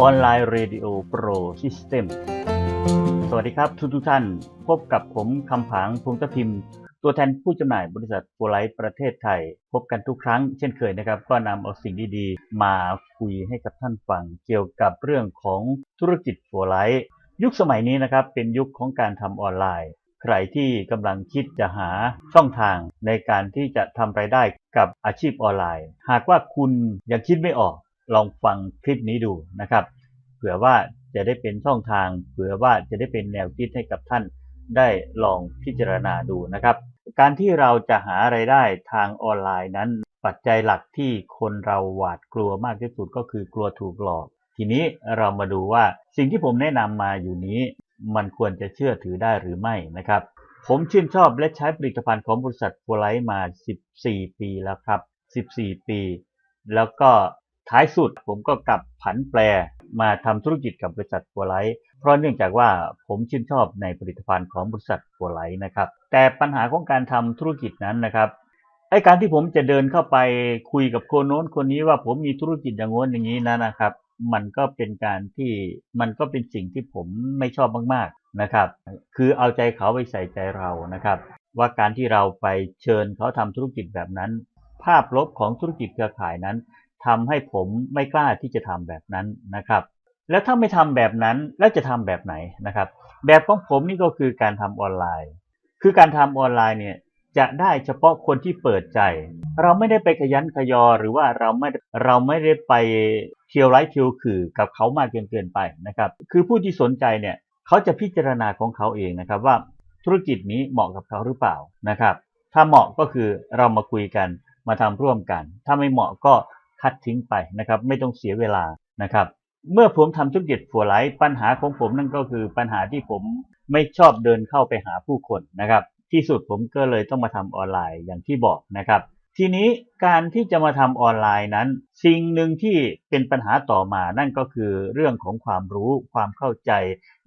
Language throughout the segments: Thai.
ออนไลน์เรดิโอโปรซิสเต็มสวัสดีครับทุกทุกท่าน พบกับผมคำผางพงษ์พิมพ์ ตัวแทนผู้จำหน่ายบริษัทโฟไลท์ประเทศไทย พบกันทุกครั้งเช่นเคยนะครับ ก็นำเอาสิ่งดีๆ มาคุยให้กับท่านฟัง เกี่ยวกับเรื่องของธุรกิจโฟไลท์ยุคสมัยนี้นะครับ เป็นยุคของการทำออนไลน์ ใครที่กำลังคิดจะหาช่องทางในการที่จะทำรายได้กับอาชีพออนไลน์ หากว่าคุณยังคิดไม่ออก ลองฟังคลิปนี้ดูนะครับเผื่อว่าจะได้เป็นช่องทางเผื่อว่าจะได้เป็นแนวคิดให้กับท่านได้ลองพิจารณาดูนะครับ การที่เราจะหาไรายได้ทางออนไลน์นั้น ปัจจัยหลักที่คนเราหวาดกลัวมากที่สุดก็คือกลัวถูกหลอก ทีนี้เรามาดูว่าสิ่งที่ผมแนะนำมาอยู่นี้ มันควรจะเชื่อถือได้หรือไม่นะครับ ผมชื่นชอบและใช้ผลิตภัณฑ์ของบริษัทโฟไลท์มา 14 ปีแล้วครับ 14 ปี แล้วก็ ท้ายสุดผมก็กลับผันแปรมาทำธุรกิจกับบริษัทโฟไลท์เพราะเนื่องจากว่าผมชื่นชอบในผลิตภัณฑ์ของบริษัทโฟไลท์นะครับ แต่ปัญหาของการทำธุรกิจนั้นนะครับไอการที่ผมจะเดินเข้าไปคุยกับคนโน้นคนนี้ว่าผมมีธุรกิจอย่างโน้นอย่างนี้นะนะครับ มันก็เป็นการที่มันก็เป็นสิ่งที่ผมไม่ชอบมากๆนะครับ คือเอาใจเขาไปใส่ใจเรานะครับ ว่าการที่เราไปเชิญเขาทำธุรกิจแบบนั้น ภาพลบของธุรกิจเครือข่ายนั้น ทำให้ผมไม่กล้าที่จะทำแบบนั้นนะครับ แล้วถ้าไม่ทำแบบนั้นแล้วจะทำแบบไหนนะครับ แบบของผมนี่ก็คือการทำออนไลน์ คือการทำออนไลน์เนี่ยจะได้เฉพาะคนที่เปิดใจ เราไม่ได้ไปขยันขยอหรือว่าเราไม่เราไม่ได้ไปเที่ยวไร้เที่ยวขื่อกับเขามากเกินเกินไปนะครับ คือผู้ที่สนใจเนี่ยเขาจะพิจารณาของเขาเองนะครับว่าธุรกิจนี้เหมาะกับเขาหรือเปล่านะครับ ถ้าเหมาะก็คือเรามาคุยกันมาทำร่วมกัน ถ้าไม่เหมาะก็ คัดทิ้งไปนะครับ ไม่ต้องเสียเวลานะครับ เมื่อผมทำธุรกิจฟัวไลท์ปัญหาของผมนั่นก็คือปัญหาที่ผมไม่ชอบเดินเข้าไปหาผู้คนนะครับ ที่สุดผมก็เลยต้องมาทำออนไลน์อย่างที่บอกนะครับ ทีนี้การที่จะมาทำออนไลน์นั้น สิ่งหนึ่งที่เป็นปัญหาต่อมานั่นก็คือเรื่องของความรู้ความเข้าใจ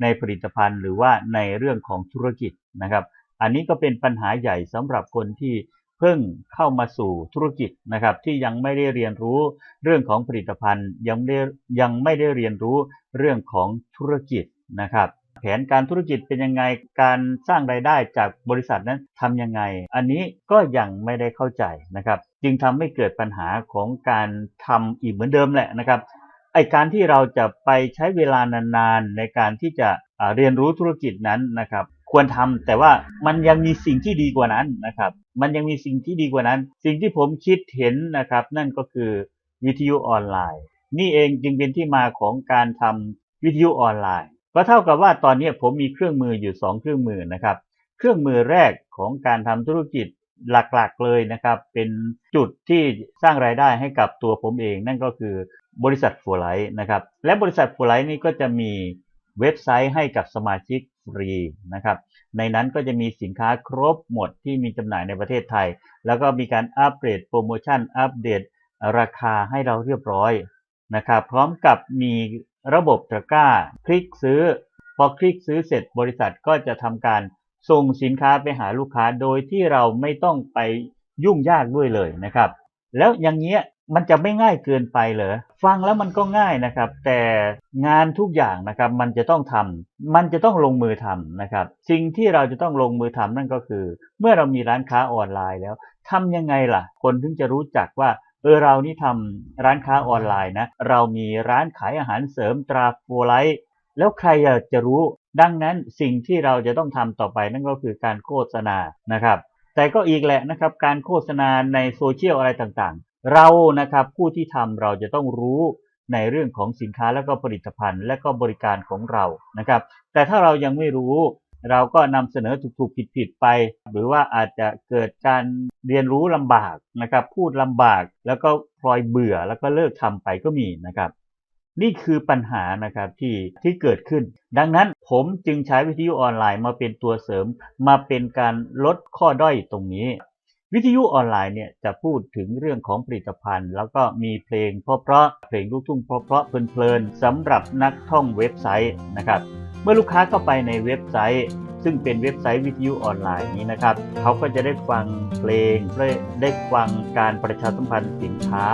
ในผลิตภัณฑ์ หรือว่าในเรื่องของธุรกิจนะครับ อันนี้ก็เป็นปัญหาใหญ่สำหรับคนที่ เพิ่งเข้ามาสู่ธุรกิจนะครับที่ยังไม่ได้เรียนรู้เรื่องของผลิตภัณฑ์ยังไม่ได้ยังไม่ได้เรียนรู้เรื่องของธุรกิจนะครับ แผนการธุรกิจเป็นยังไงการสร้างรายได้จากบริษัทนั้นทำยังไง อันนี้ก็ยังไม่ได้เข้าใจนะครับ จึงทำให้เกิดปัญหาของการทำอีกเหมือนเดิมแหละนะครับไอการที่เราจะไปใช้เวลานานๆในการที่จะเรียนรู้ธุรกิจนั้นนะครับ ควรทำแต่ว่ามันยังมีสิ่งที่ดีกว่านั้นนะครับ มันยังมีสิ่งที่ดีกว่านั้น สิ่งที่ผมคิดเห็นนะครับ นั่นก็คือวิทยุออนไลน์ นี่เองจึงเป็นที่มาของการทำวิทยุออนไลน์ ก็เท่ากับว่าตอนนี้ผมมีเครื่องมืออยู่ 2 เครื่องมือนะครับ เครื่องมือแรกของการทำธุรกิจหลักๆเลยนะครับ เป็นจุดที่สร้างรายได้ให้กับตัวผมเอง นั่นก็คือบริษัทฟัวไลท์นะครับ และบริษัทฟัวไลท์นี่ก็จะมี เว็บไซต์ให้กับสมาชิกฟรีนะครับ ในนั้นก็จะมีสินค้าครบหมดที่มีจำหน่ายในประเทศไทย แล้วก็มีการอัปเดตโปรโมชั่น อัปเดตราคาให้เราเรียบร้อยนะครับ พร้อมกับมีระบบตะกร้า คลิกซื้อ พอคลิกซื้อเสร็จบริษัทก็จะทำการส่งสินค้าไปหาลูกค้าโดยที่เราไม่ต้องไปยุ่งยากด้วยเลยนะครับ แล้วอย่างเงี้ย มันจะไม่ง่ายเกินไปเหรอฟังแล้วมันก็ง่ายนะครับ แต่งานทุกอย่างนะครับมันจะต้องทำมันจะต้องลงมือทำนะครับ สิ่งที่เราจะต้องลงมือทำนั่นก็คือ เมื่อเรามีร้านค้าออนไลน์แล้วทำยังไงล่ะ คนถึงจะรู้จักว่าเออเรานี่ทำร้านค้าออนไลน์นะ เรามีร้านขายอาหารเสริมตราโฟไลท์แล้วใครจะรู้ ดังนั้นสิ่งที่เราจะต้องทำต่อไปนั่นก็คือการโฆษณานะครับ แต่ก็อีกแหละนะครับ การโฆษณาในโซเชียลอะไรต่างๆ เรานะครับผู้ที่ทำเราจะต้องรู้ในเรื่องของสินค้าและก็ผลิตภัณฑ์ และก็บริการของเรานะครับ แต่ถ้าเรายังไม่รู้ เราก็นำเสนอถูกๆผิดๆไป หรือว่าอาจจะเกิดการเรียนรู้ลำบากนะครับ พูดลำบากแล้วก็พลอยเบื่อแล้วก็เลิกทำไปก็มีนะครับ นี่คือปัญหานะครับที่ที่เกิดขึ้น ดังนั้นผมจึงใช้วิทยุออนไลน์มาเป็นตัวเสริม มาเป็นการลดข้อด้อยตรงนี้ วิทยุออนไลน์เนี่ยจะพูดถึงเรื่องของผลิตภัณฑ์ แล้วก็มีเพลงเพราะๆเพลงลูกทุ่งเพราะๆเพลินๆสำหรับนักท่องเว็บไซต์นะครับ เมื่อลูกค้าเข้าไปในเว็บไซต์ ซึ่งเป็นเว็บไซต์วิทยุออนไลน์นี้นะครับเขาก็จะได้ฟังเพลงได้ได้ฟังการประชาสัมพันธ์สินค้า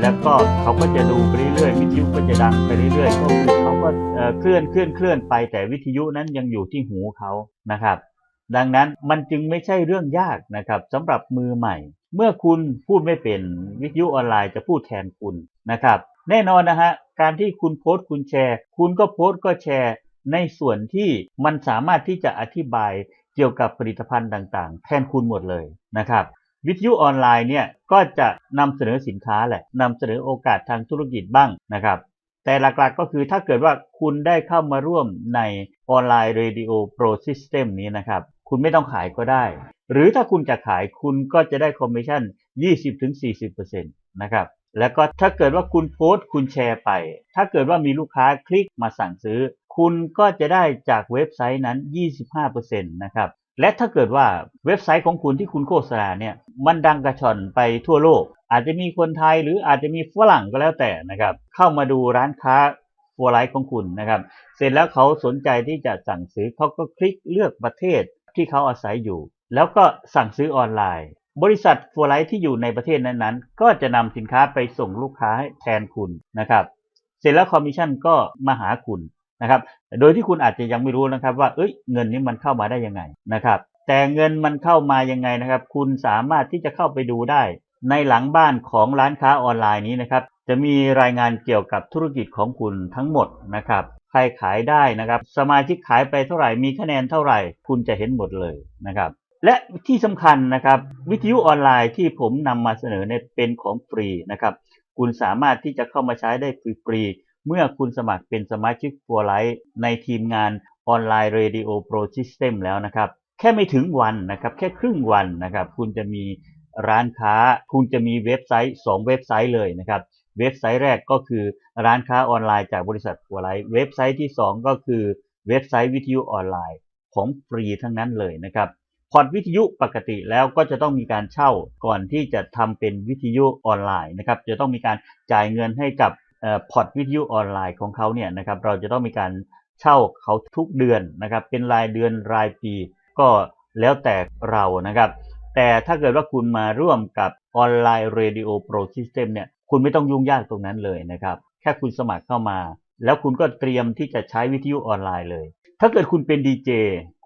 แล้วก็เขาก็จะดูไปเรื่อยๆวิทยุก็จะดังไปเรื่อยๆก็คือเขาก็เอ่อเคลื่อนเคลื่อนเคลื่อนไปแต่วิทยุนั้นยังอยู่ที่หูเขานะครับ ดังนั้นมันจึงไม่ใช่เรื่องยากนะครับสำหรับมือใหม่ เมื่อคุณพูดไม่เป็นวิทยุออนไลน์จะพูดแทนคุณนะครับ แน่นอนนะฮะการที่คุณโพสต์คุณแชร์ คุณก็โพสต์ก็แชร์ ในส่วนที่มันสามารถที่จะอธิบายเกี่ยวกับผลิตภัณฑ์ต่างๆ แทนคุณหมดเลยนะครับวิทยุออนไลน์เนี่ยก็จะนำเสนอสินค้าแหละนำเสนอโอกาสทางธุรกิจบ้างนะครับ แต่หลักๆก็คือถ้าเกิดว่าคุณได้เข้ามาร่วมในออนไลน์ Radio Pro System นี้นะครับ คุณไม่ต้องขายก็ได้ หรือถ้าคุณจะขายคุณก็จะได้คอมมิชชั่น 20-40%นะครับแล้วก็ถ้าเกิดว่าคุณโพสต์คุณแชร์ไป ถ้าเกิดว่ามีลูกค้าคลิกมาสั่งซื้อ คุณก็จะได้จากเว็บไซต์นั้น 25%นะครับและถ้าเกิดว่าเว็บไซต์ของคุณที่คุณโฆษณาเนี่ยมันดังกระชอนไปทั่วโลก อาจจะมีคนไทยหรืออาจจะมีฝรั่งก็แล้วแต่นะครับเข้ามาดูร้านค้าฟัวไลท์ของคุณนะครับเสร็จแล้วเขาสนใจที่จะสั่งซื้อเขาก็คลิกเลือกประเทศ ที่เขาอาศัยอยู่ แล้วก็สั่งซื้อออนไลน์ บริษัทฟัวไลท์ที่อยู่ในประเทศนั้นๆ ก็จะนำสินค้าไปส่งลูกค้าให้แทนคุณนะครับ เสร็จแล้วคอมมิชชั่นก็มาหาคุณนะครับ โดยที่คุณอาจจะยังไม่รู้นะครับว่า เอ้ย เงินนี้มันเข้ามาได้ยังไงนะครับ แต่เงินมันเข้ามายังไงนะครับ คุณสามารถที่จะเข้าไปดูได้ ในหลังบ้านของร้านค้าออนไลน์นี้นะครับ จะมีรายงานเกี่ยวกับธุรกิจของคุณทั้งหมดนะครับ ใครขายได้นะครับ สมาชิกขายไปเท่าไหร่มีคะแนนเท่าไหร่ คุณจะเห็นหมดเลยนะครับ และที่สำคัญนะครับ วิทยุออนไลน์ที่ผมนำมาเสนอเนี่ยเป็นของฟรีนะครับ คุณสามารถที่จะเข้ามาใช้ได้ฟรีๆเมื่อคุณสมัครเป็นสมาชิกฟัวไลท์ในทีมงานออนไลน์ Radio Pro System แล้วนะครับ แค่ไม่ถึงวันนะครับ แค่ครึ่งวันนะครับ คุณจะมีร้านค้า คุณจะมีเว็บไซต์ 2 เว็บไซต์เลยนะครับ เว็บไซต์แรกก็คือร้านค้าออนไลน์จากบริษัทฟัวไลท์เว็บไซต์ที่ 2 ก็คือเว็บไซต์วิทยุออนไลน์ของฟรีทั้งนั้นเลยนะครับพอร์ตวิทยุปกติแล้วก็จะต้องมีการเช่าก่อนที่จะทำเป็นวิทยุออนไลน์นะครับจะต้องมีการจ่ายเงินให้กับพอร์ตวิทยุออนไลน์ของเขาเนี่ยนะครับเราจะต้องมีการเช่าเขาทุกเดือนนะครับเป็นรายเดือนรายปี ก็แล้วแต่เรานะครับแต่ถ้าเกิดว่าคุณมาร่วมกับออนไลน์ Radio Pro System เนี่ย คุณไม่ต้องยุ่งยากตรงนั้นเลยนะครับ แค่คุณสมัครเข้ามา แล้วคุณก็เตรียมที่จะใช้วิทยุออนไลน์เลย ถ้าเกิดคุณเป็นดีเจ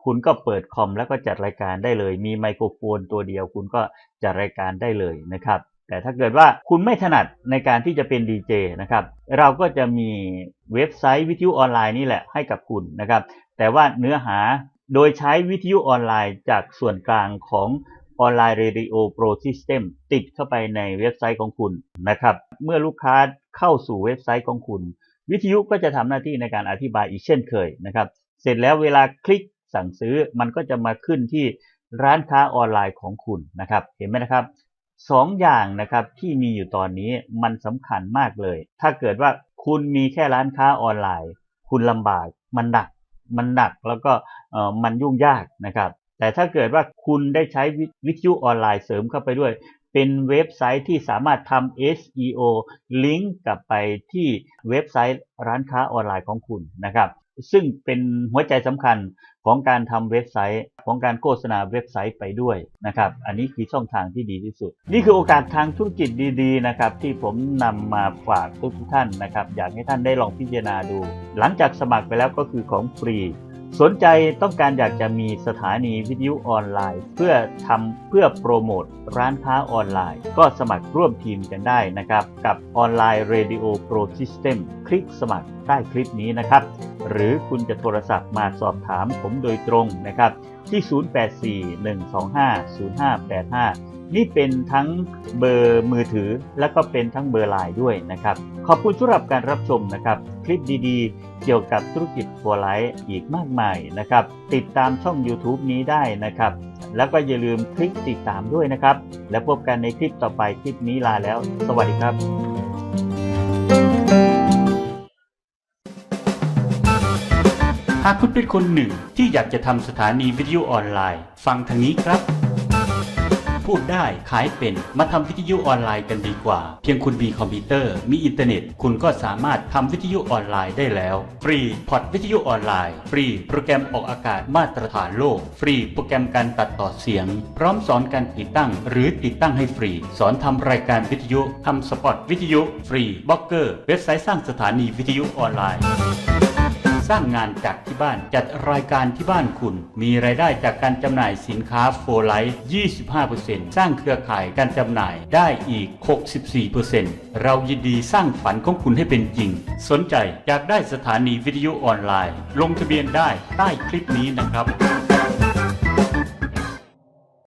คุณก็เปิดคอมแล้วก็จัดรายการได้เลย มีไมโครโฟนตัวเดียว คุณก็จัดรายการได้เลยนะครับ แต่ถ้าเกิดว่าคุณไม่ถนัดในการที่จะเป็นดีเจนะครับ เราก็จะมีเว็บไซต์วิทยุออนไลน์นี่แหละให้กับคุณนะครับ แต่ว่าเนื้อหาโดยใช้วิทยุออนไลน์จากส่วนกลางของ ออนไลน์ Radio Pro System ติดเข้าไปในเว็บไซต์ของคุณนะครับเมื่อลูกค้าเข้าสู่เว็บไซต์ของคุณ วิทยุก็จะทำหน้าที่ในการอธิบายอีกเช่นเคยนะครับ เสร็จแล้วเวลาคลิกสั่งซื้อมันก็จะมาขึ้นที่ร้านค้าออนไลน์ของคุณนะครับ เห็นไหมนะครับสองอย่างนะครับที่มีอยู่ตอนนี้มันสำคัญมากเลย ถ้าเกิดว่าคุณมีแค่ร้านค้าออนไลน์ คุณลำบากมันหนักมันหนักแล้วก็เอ่อมันยุ่งยากนะครับ แต่ถ้าเกิดว่าคุณได้ใช้วิทยุออนไลน์เสริมเข้าไปด้วย เป็นเว็บไซต์ที่สามารถทำ SEO ลิงก์กลับไปที่เว็บไซต์ร้านค้าออนไลน์ของคุณนะครับ ซึ่งเป็นหัวใจสำคัญของการทำเว็บไซต์ ของการโฆษณาเว็บไซต์ไปด้วยนะครับ อันนี้คือช่องทางที่ดีที่สุด นี่คือโอกาสทางธุรกิจดีๆนะครับที่ผมนำมาฝากทุกท่านนะครับ อยากให้ท่านได้ลองพิจารณาดู หลังจากสมัครไปแล้วก็คือของฟรี สนใจต้องการอยากจะมีสถานีวิทยุออนไลน์ เพื่อทำเพื่อโปรโมทร้านค้าออนไลน์ ก็สมัครร่วมทีมกันได้นะครับ กับออนไลน์เรดิโอโปรซิสเต็มคลิกสมัครใต้คลิปนี้นะครับ หรือคุณจะโทรศัพท์มาสอบถามผมโดยตรงนะครับ ที่ 0841250585 นี่เป็นทั้งเบอร์มือถือและก็เป็นทั้งเบอร์ไลน์ด้วยนะครับ ขอบคุณสำหรับการรับชมนะครับ คลิปดีๆ เกี่ยวกับธุรกิจฟัวไลท์อีกมากมายนะครับ ติดตามช่อง YouTube นี้ได้นะครับ แล้วก็อย่าลืมคลิกติดตามด้วยนะครับ แล้วพบกันในคลิปต่อไปคลิปนี้ลาแล้ว สวัสดีครับ หากคุณเป็นคนหนึ่งที่อยากจะทำสถานีวิทยุออนไลน์ ฟังทางนี้ครับ พูดได้ขายเป็นมาทำวิทยุออนไลน์กันดีกว่า เพียงคุณมีคอมพิวเตอร์ มีอินเทอร์เน็ต คุณก็สามารถทำวิทยุออนไลน์ได้แล้ว ฟรีพอร์ตวิทยุออนไลน์ ฟรีโปรแกรมออกอากาศมาตรฐานโลก ฟรีโปรแกรมการตัดต่อเสียง พร้อมสอนการติดตั้ง หรือติดตั้งให้ฟรี สอนทำรายการวิทยุทำสปอตวิทยุ ฟรีบล็อกเกอร์ เว็บไซต์สร้างสถานีวิทยุออนไลน์ สร้างงานจากที่บ้าน จัดรายการที่บ้านคุณ มีรายได้จากการจำหน่ายสินค้าโฟไลท์25%สร้างเครือข่ายการจำหน่ายได้อีก 64%เรายินดีสร้างฝันของคุณให้เป็นจริง สนใจอยากได้สถานีวิทยุออนไลน์ ลงทะเบียนได้ใต้คลิปนี้นะครับ